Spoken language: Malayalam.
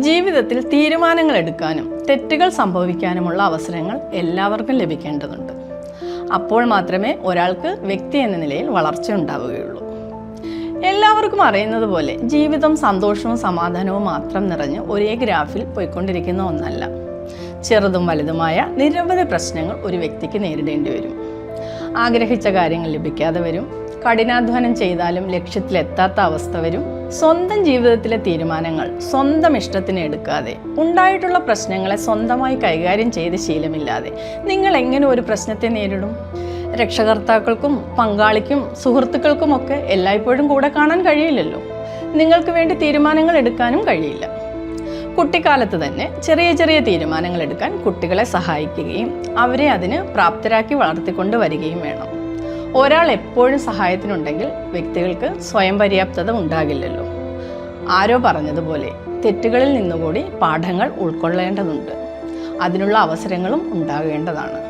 ജീവിതത്തിൽ തീരുമാനങ്ങൾ എടുക്കാനും തെറ്റുകൾ സംഭവിക്കാനുമുള്ള അവസരങ്ങൾ എല്ലാവർക്കും ലഭിക്കേണ്ടതുണ്ട്. അപ്പോൾ മാത്രമേ ഒരാൾക്ക് വ്യക്തി എന്ന നിലയിൽ വളർച്ച ഉണ്ടാവുകയുള്ളൂ. എല്ലാവർക്കും അറിയുന്നത് പോലെ ജീവിതം സന്തോഷവും സമാധാനവും മാത്രം നിറഞ്ഞ് ഒരേ ഗ്രാഫിൽ പോയിക്കൊണ്ടിരിക്കുന്ന ഒന്നല്ല. ചെറുതും വലുതുമായ നിരവധി പ്രശ്നങ്ങൾ ഒരു വ്യക്തിക്ക് നേരിടേണ്ടി വരും. ആഗ്രഹിച്ച കാര്യങ്ങൾ ലഭിക്കാതെ വരും. കഠിനാധ്വാനം ചെയ്താലും ലക്ഷ്യത്തിലെത്താത്ത അവസ്ഥ വരും. സ്വന്തം ജീവിതത്തിലെ തീരുമാനങ്ങൾ സ്വന്തം ഇഷ്ടത്തിന് എടുക്കാതെ ഉണ്ടായിട്ടുള്ള പ്രശ്നങ്ങളെ സ്വന്തമായി കൈകാര്യം ചെയ്ത് ശീലമില്ലാതെ നിങ്ങൾ എങ്ങനെ ഒരു പ്രശ്നത്തെ നേരിടും? രക്ഷകർത്താക്കൾക്കും പങ്കാളിക്കും സുഹൃത്തുക്കൾക്കുമൊക്കെ എല്ലായ്പ്പോഴും കൂടെ കാണാൻ കഴിയില്ലല്ലോ. നിങ്ങൾക്ക് വേണ്ടി തീരുമാനങ്ങൾ എടുക്കാനും കഴിയില്ല. കുട്ടിക്കാലത്ത് തന്നെ ചെറിയ ചെറിയ തീരുമാനങ്ങൾ എടുക്കാൻ കുട്ടികളെ സഹായിക്കുകയും അവരെ അതിന് പ്രാപ്തരാക്കി വളർത്തിക്കൊണ്ട് വരികയും വേണം. ഒരാൾ എപ്പോഴും സഹായത്തിനുണ്ടെങ്കിൽ വ്യക്തികൾക്ക് സ്വയം പര്യാപ്തത ഉണ്ടാകില്ലല്ലോ. ആരോ പറഞ്ഞതുപോലെ തെറ്റുകളിൽ നിന്നുകൂടി പാഠങ്ങൾ ഉൾക്കൊള്ളേണ്ടതുണ്ട്. അതിനുള്ള അവസരങ്ങളും ഉണ്ടാകേണ്ടതാണ്.